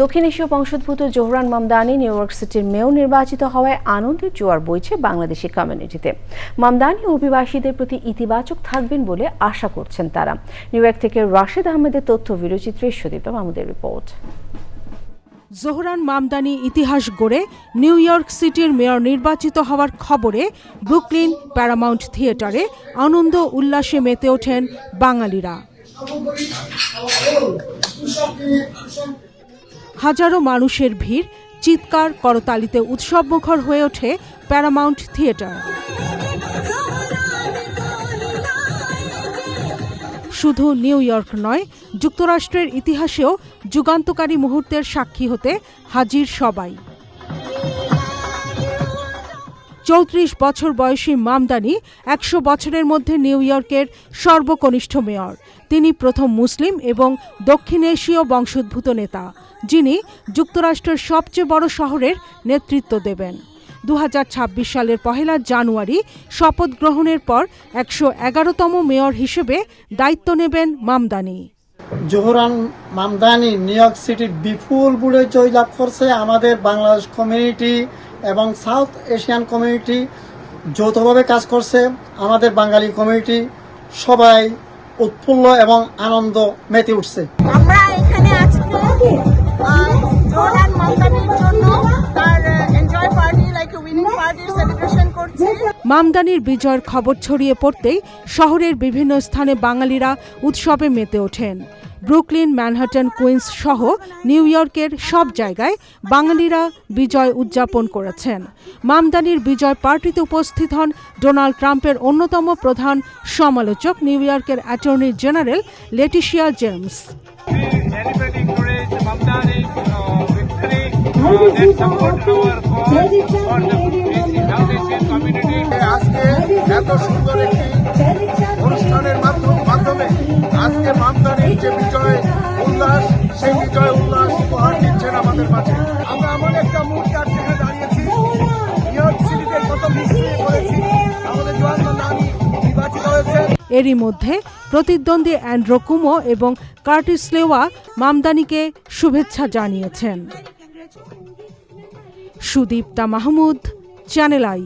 দক্ষিণ এশীয় বংশোদ্ভূত জোহরান মামদানি নিউ ইয়র্ক সিটির মেয়র নির্বাচিত হওয়ায় আনন্দের জোয়ার বইছে বাংলাদেশি কমিউনিটিতে। মামদানি অভিবাসীদের প্রতি ইতিবাচক থাকবেন বলে আশা করছেন তারা। নিউ ইয়র্ক থেকে রাশেদ আহমেদের তথ্য ভিডিওচিত্রে সুদীপ আমাদের রিপোর্ট। জোহরান মামদানি ইতিহাস গড়ে নিউ ইয়র্ক সিটির মেয়র নির্বাচিত হওয়ার খবরে ব্রুকলিন প্যারামাউন্ট থিয়েটারে আনন্দ উল্লাসে মেতে ওঠেন বাঙালিরা। হাজারো মানুষের ভিড়, চিৎকার, করতালিতে উৎসবমুখর হয়ে ওঠে প্যারামাউন্ট থিয়েটার। শুধু নিউ ইয়র্ক নয়, যুক্তরাষ্ট্রের ইতিহাসেও যুগান্তকারী মুহূর্তের সাক্ষী হতে হাজির সবাই। চৌত্রিশ বছর বয়সী মামদানি একশো বছরের মধ্যে নিউ ইয়র্কের সর্বকনিষ্ঠ মেয়র। তিনি প্রথম মুসলিম এবং দক্ষিণ এশীয় বংশোদ্ভূত নেতা, যিনি যুক্তরাষ্ট্রের সবচেয়ে বড় শহরের নেতৃত্ব দেবেন। দু হাজার ছাব্বিশ সালের পহেলা জানুয়ারি শপথ গ্রহণের পর একশো এগারোতম মেয়র হিসেবে দায়িত্ব নেবেন মামদানি। জোহরান মামদানি নিউ ইয়র্ক সিটির বিপুল বুড়ে জয়লাভ করছে আমাদের বাংলাদেশ কমিউনিটি এবং সাউথ এশিয়ান কমিউনিটি যৌথভাবে কাজ করছে। আমাদের বাঙালি কমিউনিটি সবাই উৎফুল্ল এবং আনন্দ মেতে উঠছে। আমরা এখানে আজকে মামদানির বিজয়ের খবর ছড়িয়ে পড়তেই শহরের বিভিন্ন স্থানে বাঙালিরা উৎসবে মেতে ওঠেন ব্রুকলিন ম্যানহাটন কুইন্স সহ নিউ ইয়র্কের সব জায়গায় বাঙালিরা বিজয় উদযাপন করেছেন মামদানির বিজয় পার্টিতে উপস্থিত হন ডোনাল্ড ট্রাম্পের অন্যতম প্রধান সমালোচক নিউ ইয়র্কের attorney general Letitia James uh. Uh, support our cause for the community. আজকে এত সুন্দর একটি অনুষ্ঠানের মাধ্যমে আজকে মামদানির যে বিজয় উল্লাস, সেই বিজয় উল্লাস উপহার দিচ্ছেন আমাদের মাঝে। আমরা এমন একটা মুহূর্তে আজকে দাঁড়িয়েছি। এরই মধ্যে প্রতিদ্বন্দ্বী অ্যান্ড্রো কুমো এবং কার্টিস লেওয়া মামদানিকে শুভেচ্ছা জানিয়েছেন। Sudipta Mahmud, channel I.